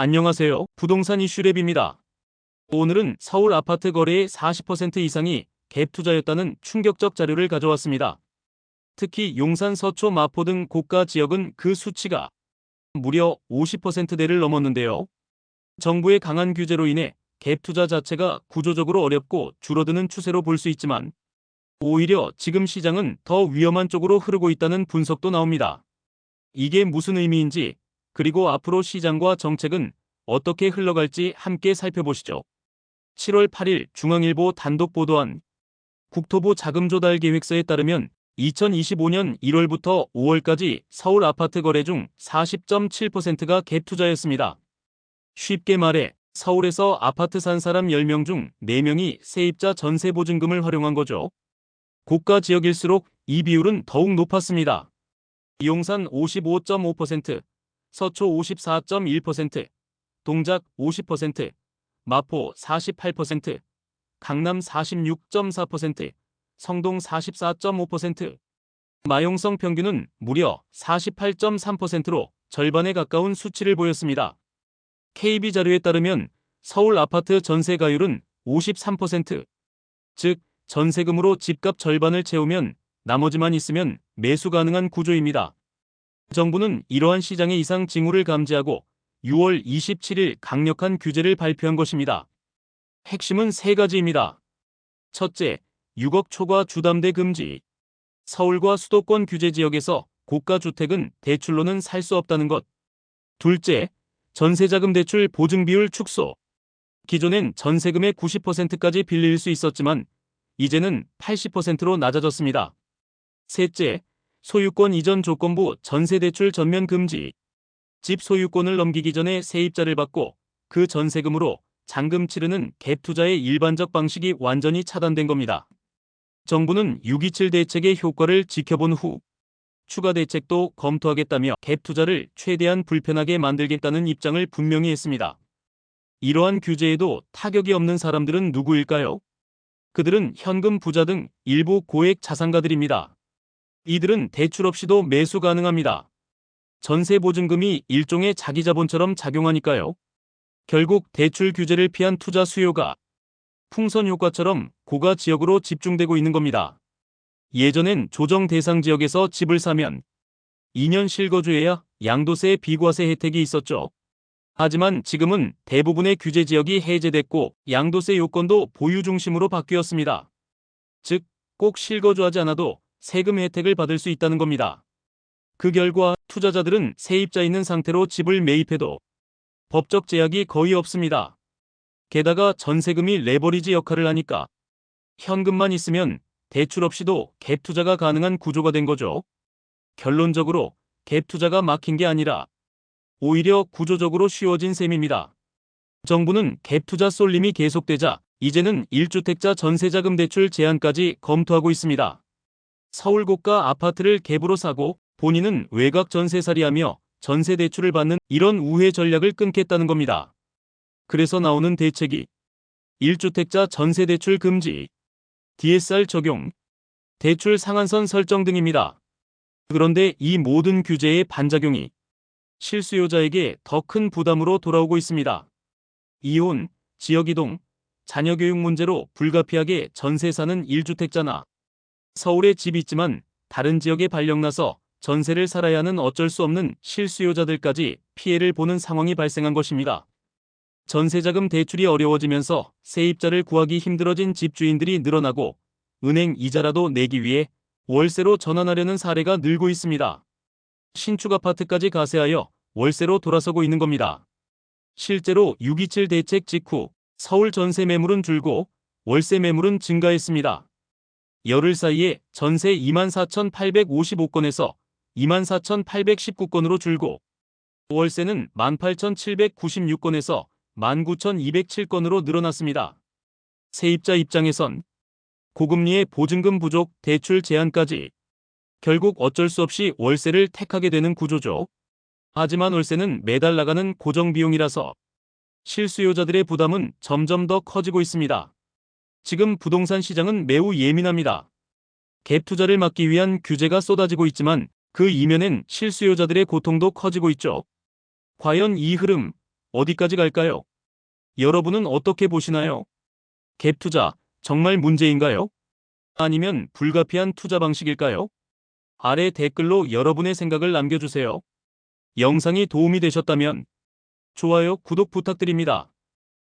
안녕하세요. 부동산 이슈랩입니다. 오늘은 서울 아파트 거래의 40% 이상이 갭 투자였다는 충격적 자료를 가져왔습니다. 특히 용산 서초 마포 등 고가 지역은 그 수치가 무려 50%대를 넘었는데요. 정부의 강한 규제로 인해 갭 투자 자체가 구조적으로 어렵고 줄어드는 추세로 볼 수 있지만 오히려 지금 시장은 더 위험한 쪽으로 흐르고 있다는 분석도 나옵니다. 이게 무슨 의미인지 그리고 앞으로 시장과 정책은 어떻게 흘러갈지 함께 살펴보시죠. 7월 8일 중앙일보 단독 보도한 국토부 자금 조달 계획서에 따르면 2025년 1월부터 5월까지 서울 아파트 거래 중 40.7%가 갭 투자였습니다. 쉽게 말해 서울에서 아파트 산 사람 10명 중 4명이 세입자 전세 보증금을 활용한 거죠. 고가 지역일수록 이 비율은 더욱 높았습니다. 이용산 55.5%, 서초 54.1%, 동작 50%, 마포 48%, 강남 46.4%, 성동 44.5%, 마용성 평균은 무려 48.3%로 절반에 가까운 수치를 보였습니다. KB 자료에 따르면 서울 아파트 전세가율은 53%, 즉 전세금으로 집값 절반을 채우면 나머지만 있으면 매수 가능한 구조입니다. 정부는 이러한 시장의 이상 징후를 감지하고 6월 27일 강력한 규제를 발표한 것입니다. 핵심은 세 가지입니다. 첫째, 6억 초과 주담대 금지. 서울과 수도권 규제 지역에서 고가 주택은 대출로는 살 수 없다는 것. 둘째, 전세자금 대출 보증 비율 축소. 기존엔 전세금의 90%까지 빌릴 수 있었지만 이제는 80%로 낮아졌습니다. 셋째, 소유권 이전 조건부 전세대출 전면 금지. 집 소유권을 넘기기 전에 세입자를 받고 그 전세금으로 잔금 치르는 갭 투자의 일반적 방식이 완전히 차단된 겁니다. 정부는 6.27 대책의 효과를 지켜본 후 추가 대책도 검토하겠다며 갭 투자를 최대한 불편하게 만들겠다는 입장을 분명히 했습니다. 이러한 규제에도 타격이 없는 사람들은 누구일까요? 그들은 현금 부자 등 일부 고액 자산가들입니다. 이들은 대출 없이도 매수 가능합니다. 전세 보증금이 일종의 자기 자본처럼 작용하니까요. 결국 대출 규제를 피한 투자 수요가 풍선 효과처럼 고가 지역으로 집중되고 있는 겁니다. 예전엔 조정 대상 지역에서 집을 사면 2년 실거주해야 양도세 비과세 혜택이 있었죠. 하지만 지금은 대부분의 규제 지역이 해제됐고 양도세 요건도 보유 중심으로 바뀌었습니다. 즉, 꼭 실거주하지 않아도 세금 혜택을 받을 수 있다는 겁니다. 그 결과 투자자들은 세입자 있는 상태로 집을 매입해도 법적 제약이 거의 없습니다. 게다가 전세금이 레버리지 역할을 하니까 현금만 있으면 대출 없이도 갭 투자가 가능한 구조가 된 거죠. 결론적으로 갭 투자가 막힌 게 아니라 오히려 구조적으로 쉬워진 셈입니다. 정부는 갭 투자 쏠림이 계속되자 이제는 1주택자 전세자금 대출 제한까지 검토하고 있습니다. 서울 고가 아파트를 갭으로 사고 본인은 외곽 전세살이하며 전세 대출을 받는 이런 우회 전략을 끊겠다는 겁니다. 그래서 나오는 대책이 1주택자 전세 대출 금지, DSR 적용, 대출 상한선 설정 등입니다. 그런데 이 모든 규제의 반작용이 실수요자에게 더 큰 부담으로 돌아오고 있습니다. 이혼, 지역이동, 자녀교육 문제로 불가피하게 전세 사는 1주택자나 서울에 집 있지만 다른 지역에 발령나서 전세를 살아야 하는 어쩔 수 없는 실수요자들까지 피해를 보는 상황이 발생한 것입니다. 전세자금 대출이 어려워지면서 세입자를 구하기 힘들어진 집주인들이 늘어나고 은행 이자라도 내기 위해 월세로 전환하려는 사례가 늘고 있습니다. 신축 아파트까지 가세하여 월세로 돌아서고 있는 겁니다. 실제로 6.27 대책 직후 서울 전세 매물은 줄고 월세 매물은 증가했습니다. 열흘 사이에 전세 24,855건에서 24,819건으로 줄고 월세는 18,796건에서 19,207건으로 늘어났습니다. 세입자 입장에선 고금리의 보증금 부족, 대출 제한까지 결국 어쩔 수 없이 월세를 택하게 되는 구조죠. 하지만 월세는 매달 나가는 고정 비용이라서 실수요자들의 부담은 점점 더 커지고 있습니다. 지금 부동산 시장은 매우 예민합니다. 갭 투자를 막기 위한 규제가 쏟아지고 있지만 그 이면엔 실수요자들의 고통도 커지고 있죠. 과연 이 흐름 어디까지 갈까요? 여러분은 어떻게 보시나요? 갭 투자, 정말 문제인가요? 아니면 불가피한 투자 방식일까요? 아래 댓글로 여러분의 생각을 남겨주세요. 영상이 도움이 되셨다면 좋아요, 구독 부탁드립니다.